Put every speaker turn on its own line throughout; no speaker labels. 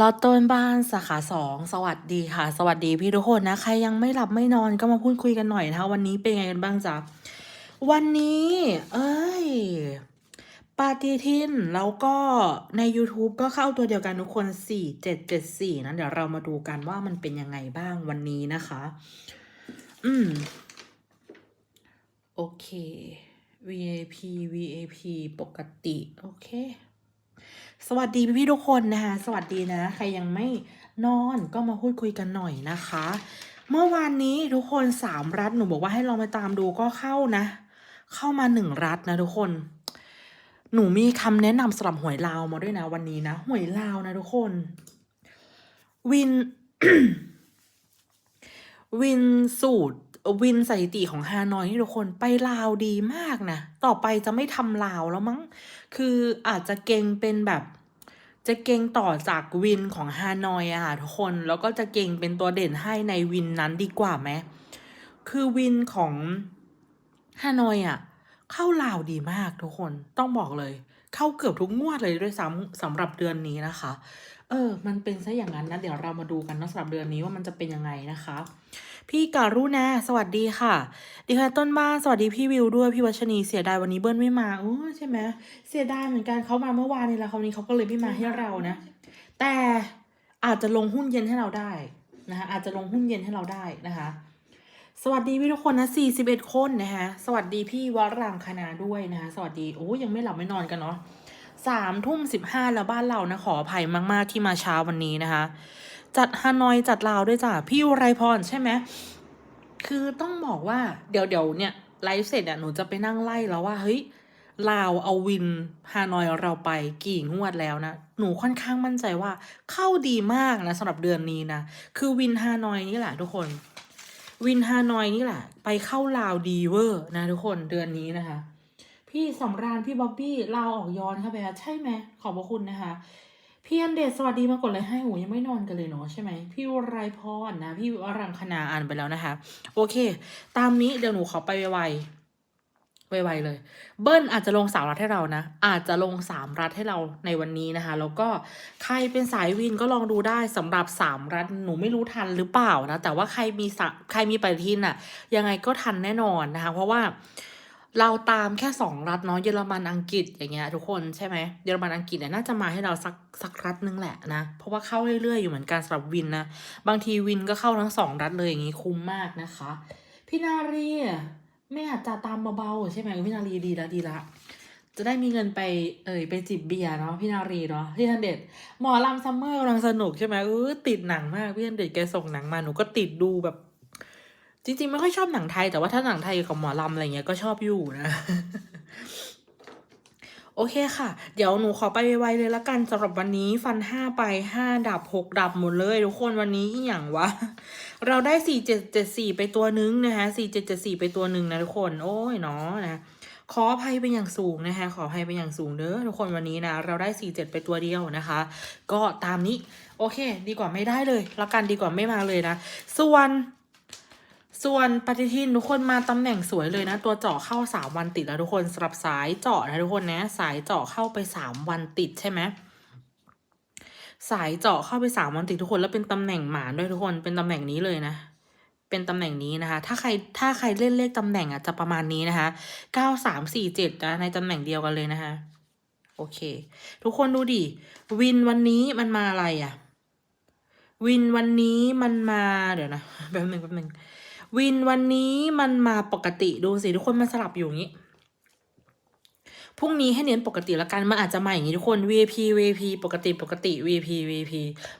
ลอตต้นบ้านสาขาสองสวัสดีค่ะ สวัสดีพี่ทุกคนนะ ใครยังไม่หลับไม่นอนก็มาพูดคุยกันหน่อยนะคะวันนี้เป็นไงกันบ้างจ๊ะ วันนี้ เอ้ย ปาฏิทิน แล้วก็ใน YouTube ก็เข้าตัวเดียวกันทุกคน 4774 นะ เดี๋ยวเรามาดูกันว่ามันเป็นยังไงบ้างวันนี้นะคะ อืม โอเค VAP VAP ปกติ โอเค สวัสดีพี่ๆทุกคนนะคะ สวัสดีนะ ใครยังไม่นอนก็มาพูดคุยกันหน่อยนะคะ เมื่อวานนี้ทุกคนสามรัฐหนูบอกว่าให้ลองไปตามดูก็เข้านะ เข้ามาหนึ่งรัฐนะทุกคน หนูมีคำแนะนำสำหรับหวยลาวมาด้วยนะ วันนี้นะหวยลาวนะทุกคน วิน วินสูตรวินสถิติของฮานอยนี่ทุกคนไปลาวดีมากนะ ต่อไปจะไม่ทำลาวแล้วมั้ง คืออาจจะเก่งเป็นแบบ จะเก่งต่อจากวินของฮานอยอะค่ะทุกคนแล้วก็จะเก่งเป็นตัวเด่นให้ในวินนั้นดีกว่าไหมคือวินของฮานอยอะเข้าลาวดีมากทุกคนต้องบอกเลย เข้าเกือบทุกงวดเลยด้วยซ้ำสำหรับเดือนนี้นะคะ เออ มันเป็นซะอย่างนั้นนะเดี๋ยวเรามาดูกันนะสำหรับเดือนนี้ว่ามันจะเป็นยังไงนะคะ พี่การุณาสวัสดีค่ะดีค่ะต้นบ้านสวัสดีพี่วิวด้วยพี่วัชนีเสียดายวันนี้เบิ้ลไม่มาโอ้ใช่ไหมเสียดายเหมือนกันเขามาเมื่อวานนี่แหละคราวนี้เขาก็เลยไม่มาให้เรานะ แต่อาจจะลงหุ้นเย็นให้เราได้นะคะอาจจะลงหุ้นเย็นให้เราได้นะคะสวัสดีพี่ทุกคนนะ41 คนนะคะสวัสดีพี่วรังคณาด้วยนะคะสวัสดีโอ้ยังไม่หลับไม่นอนกันเนาะสามทุ่มสิบห้าแล้วบ้านเรานะขออภัยมาก ๆ ที่มาเช้าวันนี้นะคะ จัดฮานอยจัดลาวด้วยจ้ะพี่อุไรพรใช่ไหมคือต้องบอกว่าเดี๋ยวเดี๋ยวเนี่ยไลฟ์เสร็จอะหนูจะไปนั่งไล่แล้วว่าเฮ้ยลาวเอาวินฮานอยเราไปกี่งวดแล้วนะ หนูค่อนข้างมั่นใจว่าเข้าดีมากนะสำหรับเดือนนี้นะ คือวินฮานอยนี่แหละทุกคน วินฮานอยนี่แหละ ไปเข้าลาวดีเวอร์นะทุกคนเดือนนี้นะคะ พี่สำราญพี่บ๊อบบี้ลาวออกย้อนเข้าไปใช่ไหมขอบพระคุณนะคะ พี่อันเดชสวัสดีมากดเลยให้โหูยังไม่นอนกันเลยเนาะใช่ไหมพี่วรายพรนะ พี่วรังคณาอ่านไปแล้วนะคะ โอเค ตามนี้เดี๋ยวหนูขอไปไวๆไวๆเลย เบิ้ลอาจจะลงสามรัฐให้เรานะ อาจจะลงสามรัฐให้เราในวันนี้นะคะ แล้วก็ใครเป็นสายวินก็ลองดูได้สำหรับสามรัฐหนูไม่รู้ทันหรือเปล่านะ แต่ว่าใครมีสะใครมีปฏิทินอะยังไงก็ทันแน่นอนนะคะ เพราะว่า เราตามแค่สองรัฐเนาะเยอรมันอังกฤษอย่างเงี้ยทุกคนใช่ไหมเยอรมันอังกฤษเนี่ยน่าจะมาให้เราสักสักรัฐนึงแหละนะ เพราะว่าเข้าเรื่อยๆอยู่เหมือนกันสำหรับวินนะ บางทีวินก็เข้าทั้งสองรัฐเลยอย่างงี้คุ้มมากนะคะ พี่นารีไม่อาจจะตามเบาๆใช่ไหมพี่นารีดีละดีละจะได้มีเงินไปเอ่ยไปจิบเบียร์เนาะพี่นารีเนาะพี่ธันเดชหมอลำซัมเมอร์กำลังสนุกใช่ไหมเออติดหนังมากพี่ธันเดชแกส่งหนังมาหนูก็ติดดูแบบ จริงๆไม่ค่อยชอบหนังไทย แต่ว่าถ้าหนังไทยกับหมอลำอะไรเงี้ยก็ชอบอยู่นะ โอเคค่ะ เดี๋ยวหนูขอไปไวๆเลยละกันสำหรับวันนี้ฟันห้าไปห้าดับหกดับหมดเลย ทุกคนวันนี้อย่างวะ เราได้สี่เจ็ดเจ็ดสี่ไปตัวนึงนะคะสี่เจ็ดเจ็ดสี่ไปตัวหนึ่งนะทุกคน โอ้ยเนาะนะขออภัยเป็นอย่างสูงนะคะ ขออภัยเป็นอย่างสูงเด้อทุกคนวันนี้นะ เราได้สี่เจ็ดไปตัวเดียวนะคะ ก็ตามนี้ โอเค ดีกว่าไม่ได้เลย ละกันดีกว่าไม่มาเลยนะ ส่วน ส่วนปฏิทินทุกคนมาตำแหน่งสวยเลยนะ ตัวเจาะเข้าสามวันติดแล้วทุกคนสำหรับสายเจาะนะทุกคนนะ สายเจาะเข้าไปสามวันติดใช่ไหมสายเจาะเข้าไปสามวันติดทุกคนแล้วเป็นตำแหน่งหมานด้วยทุกคนเป็นตำแหน่งนี้เลยนะ เป็นตำแหน่งนี้นะคะ ถ้าใครถ้าใครเล่นเลขตำแหน่งอะจะประมาณนี้นะคะเก้าสามสี่เจ็ดนะในตำแหน่งเดียวกันเลยนะคะ โอเค ทุกคนดูดิวินวันนี้มันมาอะไรอะ วินวันนี้มันมาเดี๋ยวนะแป๊บหนึ่งแป๊บหนึ่ง วินวันนี้มันมาปกติดูสิทุกคนมันสลับอยู่อย่างนี้พรุ่งนี้ให้เน้นปกติละกัน มันอาจจะมาอย่างนี้ทุกคน VP VP ปกติปกติ VP VP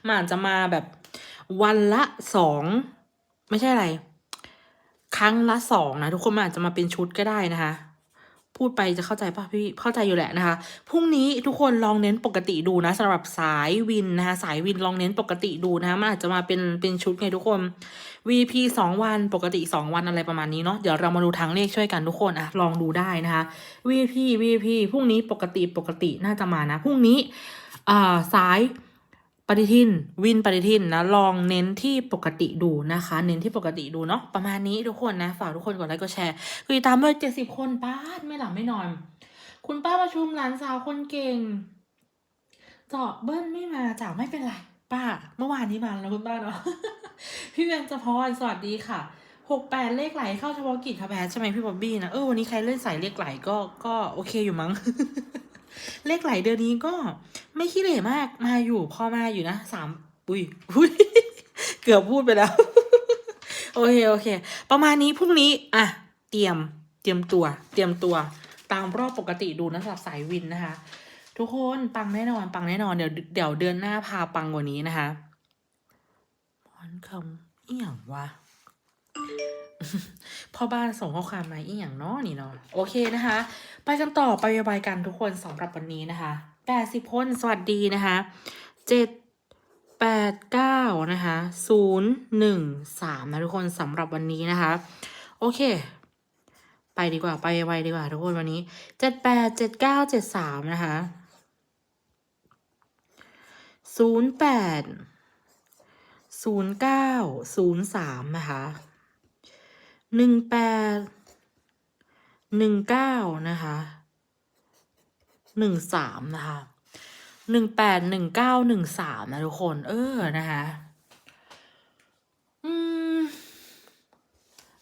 มันอาจจะมาแบบวันละสองไม่ใช่อะไร ครั้งละสองนะทุกคนมันอาจจะมาเป็นชุดก็ได้นะคะ พูดไปจะเข้าใจป่ะพี่เข้าใจอยู่แหละนะคะพรุ่งนี้ทุกคนลองเน้นปกติดูนะสำหรับสายวินนะคะสายวินลองเน้นปกติดูนะคะมันอาจจะมาเป็นเป็นชุดไงทุกคน VP สองวันปกติสองวันอะไรประมาณนี้เนาะเดี๋ยวเรามาดูทางเลขช่วยกันทุกคนอะลองดูได้นะคะ VP VP พรุ่งนี้ปกติปกติน่าจะมานะพรุ่งนี้อ่าสาย ปฏิทินวินปฏิทินนะลองเน้นที่ปกติดูนะคะ เน้นที่ปกติดูเนาะประมาณนี้ทุกคนนะฝากทุกคนกดไลค์กดแชร์คุยตามด้วยเจ็ดสิบคนป้าไม่หลับไม่นอน คุณป้าประชุมหลานสาวคนเก่งเจาะเบิ้ลไม่มาจ้ะไม่เป็นไรป้า เมื่อวานนี้มาแล้วคุณป้าเนาะพี่เบนจะพรสวัสดีค่ะหกแปดเลขไหลเข้าเฉพาะกิจค่ะแพทใช่ไหมพี่บ๊อบบี้นะเออวันนี้ใครเล่นสายเลขไหลก็ก็โอเคอยู่มั้ง เลขไหลเดือนนี้ก็ไม่ขี้เหร่มากมาอยู่พอมาอยู่นะสามอุ้ยอุ้ยเกือบพูดไปแล้ว โอเคโอเค ประมาณนี้พรุ่งนี้อะเตรียมเตรียมตัว เตรียมตัวตามรอบปกติดูนะสำหรับสายวินนะคะ ทุกคนปังแน่นอน ปังแน่นอนเดี๋ยวเดี๋ยวเดือนหน้าพาปังกว่านี้นะคะมอนคำเอีหยังวะ พ่อบ้านส่งข้อความมาอีหยังเนาะนี่เนาะโอเคนะคะ ไปกันต่อไปไปกันทุกคนสำหรับวันนี้นะคะแปดสิบคนสวัสดีนะคะเจ็ดแปดเก้านะคะศูนย์หนึ่งสามนะทุกคนสำหรับวันนี้นะคะ โอเค ไปดีกว่าไปไวดีกว่าทุกคนวันนี้เจ็ดแปดเจ็ดเก้าเจ็ดสามนะคะศูนย์แปดศูนย์เก้าศูนย์สามนะคะ หนึ่งแปดหนึ่งเก้านะคะหนึ่งสามนะคะหนึ่งแปดหนึ่งเก้าหนึ่งสามนะทุกคน เออนะคะอืม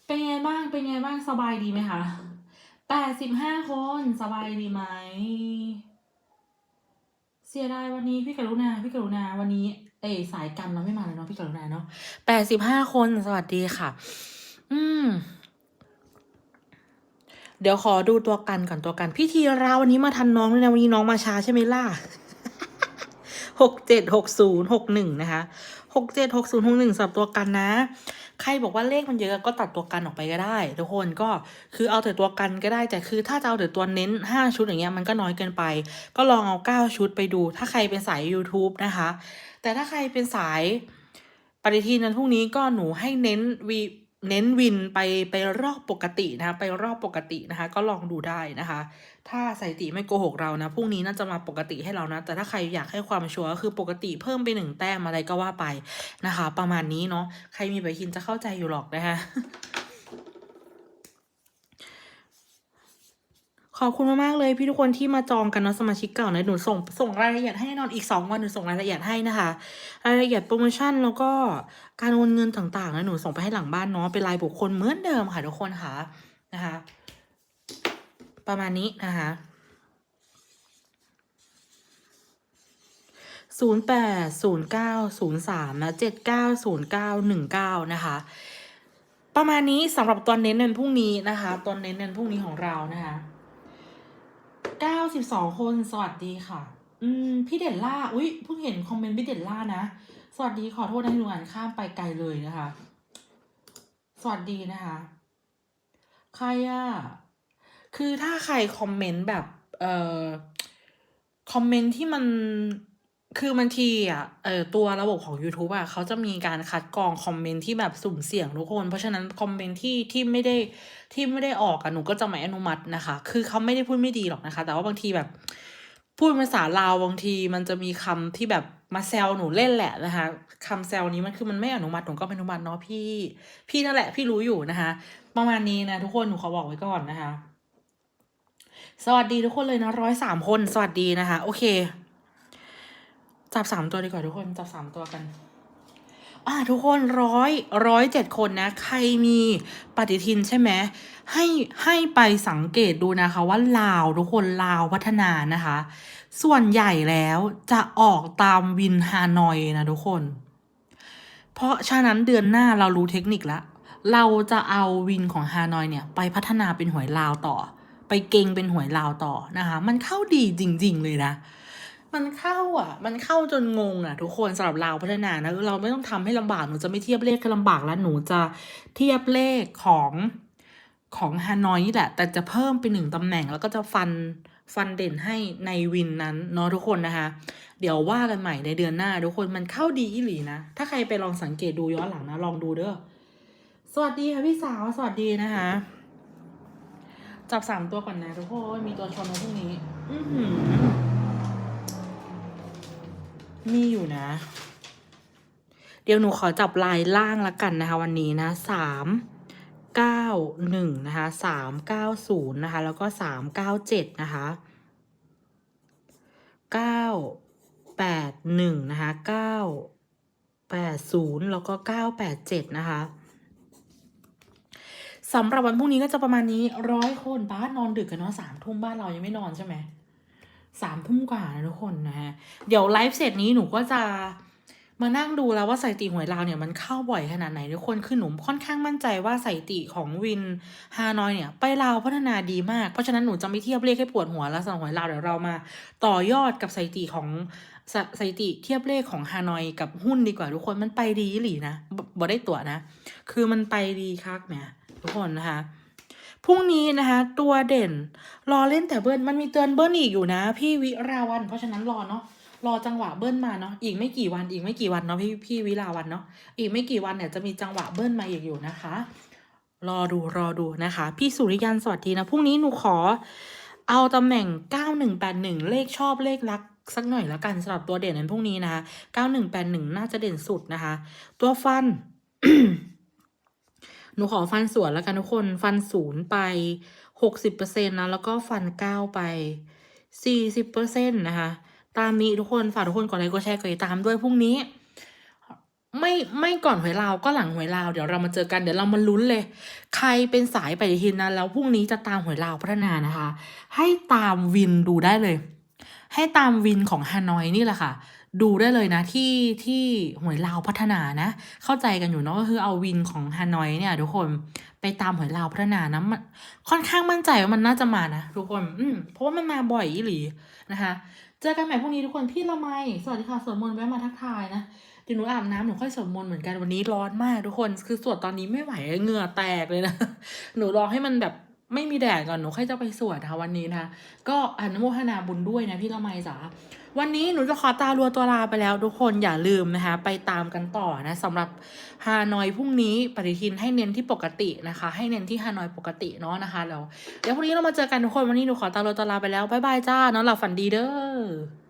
เป็นไงบ้างเป็นไงบ้างสบายดีไหมคะแปดสิบห้าคนสบายดีไหมเสียดายวันนี้พี่กรุณาพี่กรุณาวันนี้ เอยสายกันเราไม่มาเลยเนาะพี่กรุณาเนาะแปดสิบห้าคนสวัสดีค่ะ อืม เดี๋ยวขอดูตัวกันก่อนตัวกันพี่ทีราวันนี้มาทันน้องด้วยนะวันนี้น้องมาช้าใช่ไหมล่ะหกเจ็ดหกศูนย์หกหนึ่งนะคะหกเจ็ดหกศูนย์หกหนึ่งสำหรับตัวกันนะ ใครบอกว่าเลขมันเยอะก็ตัดตัวกันออกไปก็ได้ ทุกคนก็คือเอาแต่ตัวกันก็ได้แต่คือถ้าจะเอาแต่ตัวเน้นห้าชุดอย่างเงี้ยมันก็น้อยเกินไป ก็ลองเอาเก้าชุดไปดู ถ้าใครเป็นสาย YouTube นะคะ แต่ถ้าใครเป็นสายปฏิทินนั้นพรุ่งนี้ก็หนูให้เน้นวี เน้นวินไปไปรอบปกตินะคะ ไปรอบปกตินะคะ ก็ลองดูได้นะคะ ถ้าสถิติไม่โกหกเรานะพรุ่งนี้น่าจะมาปกติให้เรานะ แต่ถ้าใครอยากให้ความชัวร์ก็คือปกติเพิ่มไปหนึ่งแต้มอะไรก็ว่าไปนะคะ ประมาณนี้เนาะใครมีปฏิทินจะเข้าใจอยู่หรอกนะคะ ขอบคุณมากๆเลยพี่ทุกคนที่มาจองกันเนาะสมาชิกเก่านะหนูส่งส่งรายละเอียดให้แน่นอนอีกสองวันหนูส่งรายละเอียดให้นะคะ รายละเอียดโปรโมชั่นแล้วก็การโอนเงินต่างๆนะหนูส่งไปให้หลังบ้านเนาะเป็นรายบุคคลเหมือนเดิมค่ะทุกคนค่ะนะคะ ประมาณนี้นะคะศูนย์แปดศูนย์เก้าศูนย์สามนะเจ็ดเก้าศูนย์เก้าหนึ่งเก้านะคะ ประมาณนี้สำหรับตัวเน้นเน้นพรุ่งนี้นะคะตัวเน้นเน้นพรุ่งนี้ของเรานะคะ เก้าสิบสองคนสวัสดีค่ะ อืม พี่เด่นล่า อุ้ยเพิ่งเห็นคอมเมนต์พี่เด่นล่านะ สวัสดีขอโทษนะที่หนูอ่านข้ามไปไกลเลยนะคะ สวัสดีนะคะ ใครอะคือถ้าใครคอมเมนต์แบบ เอ่อ คอมเมนต์ที่มัน คือบางทีอะเออตัวระบบของ YouTube อะเขาจะมีการคัดกรองคอมเมนต์ที่แบบสุ่มเสี่ยงทุกคน เพราะฉะนั้นคอมเมนต์ที่ที่ไม่ได้ที่ไม่ได้ออกอะหนูก็จะไม่อนุมัตินะคะ คือเขาไม่ได้พูดไม่ดีหรอกนะคะ แต่ว่าบางทีแบบ พูดภาษาลาวบางทีมันจะมีคำที่แบบมาแซวหนูเล่นแหละนะคะคำแซวนี้มันคือมันไม่อนุมัติหนูก็ไม่อนุมัติเนาะพี่ พี่นั่นแหละพี่รู้อยู่นะคะ ประมาณนี้นะทุกคนหนูขอบอกไว้ก่อนนะคะ สวัสดีทุกคนเลยนะร้อยสามคนสวัสดีนะคะ โอเค จับสามตัวดีกว่าทุกคนจับสามตัวกัน อ่าทุกคนร้อยร้อยเจ็ดคนนะ ใครมีปฏิทินใช่ไหมให้ให้ไปสังเกตดูนะคะว่าลาวทุกคนลาวพัฒนานะคะ ส่วนใหญ่แล้วจะออกตามวินฮานอยนะทุกคน เพราะฉะนั้นเดือนหน้าเรารู้เทคนิคล้วเราจะเอาวินของฮานอยเนี่ย ไปพัฒนาเป็นหวยลาวต่อ ไปเก่งเป็นหวยลาวต่อนะคะ มันเข้าดีจริง ๆ เลยนะ มันเข้าอะ มันเข้าจนงงอะ ทุกคนสำหรับลาพัฒนานะเราไม่ต้องทำให้ลำบากหนูจะไม่เทียบเลขให้ลำบากแล้วหนูจะเทียบเลขของของฮานอยนี่แหละ แต่จะเพิ่มไปหนึ่งตำแหน่งแล้วก็จะฟันฟันเด่นให้ในวินนั้นเนาะทุกคนนะคะ เดี๋ยวว่ากันใหม่ในเดือนหน้า ทุกคนมันเข้าดีอีหลีนะ ถ้าใครไปลองสังเกตดูย้อนหลังนะลองดูเด้อสวัสดีค่ะพี่สาวสวัสดีนะคะ จับสามตัวก่อนนะทุกคนมีตัวชนในพรุ่งนี้ อือหือ มีอยู่นะ เดี๋ยวหนูขอจับลายล่างละกันนะคะ วันนี้นะสามเก้าหนึ่งนะคะสามเก้าศูนย์นะคะ แล้วก็สามเก้าเจ็ดนะคะเก้าแปดหนึ่งนะคะเก้าแปดศูนย์แล้วก็เก้าแปดเจ็ดนะคะสำหรับวันพรุ่งนี้ก็จะประมาณนี้ร้อยคนบ้านนอนดึกกันเนาะสามทุ่มบ้านเรายังไม่นอนใช่ไหม สามทุ่มกว่านะทุกคนนะฮะ เดี๋ยวไลฟ์เสร็จนี้หนูก็จะมานั่งดูแล้วว่าสถิติหวยลาวเนี่ยมันเข้าบ่อยขนาดไหนทุกคนคือหนูค่อนข้างมั่นใจว่าสถิติของวินฮานอยเนี่ย ไปลาวพัฒนาดีมากเพราะฉะนั้นหนูจะไม่เทียบเลขให้ปวดหัวแล้วสำหรับหวยลาวเดี๋ยวเรามา ต่อยอดกับสถิติของสสถิติเทียบเลขของฮานอยกับหุ้นดีกว่าทุกคนมันไปดีหลีนะบบ่ได้ตัวนะ คือมันไปดีคักแหมทุกคนนะคะ พรุ่งนี้นะคะตัวเด่น รอเล่นแต่เบิ้ลมันมีเตือนเบิ้ลอีกอยู่นะ พี่วิราวัน เพราะฉะนั้นรอเนาะรอจังหวะเบิ้ลมาเนาะอีกไม่กี่วันอีกไม่กี่วันเนาะพี่พี่วิราวันเนาะอีกไม่กี่วันเนี่ยจะมีจังหวะเบิ้ลมาอีกอยู่นะคะ รอดูรอดูนะคะ พี่สุริยันสวัสดีนะพรุ่งนี้หนูขอ เอาตำแหน่ง 9181 เลขชอบเลขรักสักหน่อยแล้วกันสำหรับตัวเด่นในพรุ่งนี้นะคะ9181 น่าจะเด่นสุดนะคะ ตัวฟัน หนูขอฟันสวนแล้วกันทุกคน ฟันศูนย์ไป60%นต์นะ แล้วก็ฟันเก้าไป40%นะคะ ตามนี้ทุกคน ฝากทุกคนกดไลค์กดแชร์กดติดตามด้วยพรุ่งนี้ ไม่ไม่ก่อนหวยลาวก็หลังหวยลาว เดี๋ยวเรามาเจอกันเดี๋ยวเรามาลุ้นเลย ใครเป็นสายปฏิทินนะแล้วพรุ่งนี้จะตามหวยลาวพัฒนานะคะ ให้ตามวินดูได้เลย ให้ตามวินของฮานอยนี่แหละค่ะ ดูได้เลยนะที่ที่หวยลาวพัฒนานะ เข้าใจกันอยู่เนาะก็คือเอาวินของฮานอยเนี่ย ทุกคนไปตามหวยลาวพัฒนานะมันค่อนข้างมั่นใจว่ามันน่าจะมานะทุกคนอืมเพราะว่ามันมาบ่อยอีหลีนะคะ เจอกันใหม่พรุ่งนี้ทุกคนพี่ละไมสวัสดีค่ะสวดมนต์แวะมาทักทายนะเดี๋ยวหนูอาบน้ำหนูค่อยสวดมนต์เหมือนกันวันนี้ร้อนมากทุกคน คือสวดตอนนี้ไม่ไหวเหงื่อแตกเลยนะหนูรอให้มันแบบ ไม่มีแดดก่อนหนูค่อยจะไปสวดนะคะวันนี้นะคะก็อนุโมทนาบุญด้วยนะพี่ละไมจ๋าวันนี้หนูจะขอตาลัวตัวลาไปแล้ว ทุกคนอย่าลืมนะคะ ไปตามกันต่อนะสำหรับฮานอยพรุ่งนี้ปฏิทินให้เน้นที่ปกตินะคะ ให้เน้นที่ฮานอยปกติเนาะนะคะแล้วเดี๋ยวพรุ่งนี้เรามาเจอกันทุกคนวันนี้หนูขอตาลัวตัวลาไปแล้วบ๊ายบายจ้าเนาะหลับฝันดีเด้อ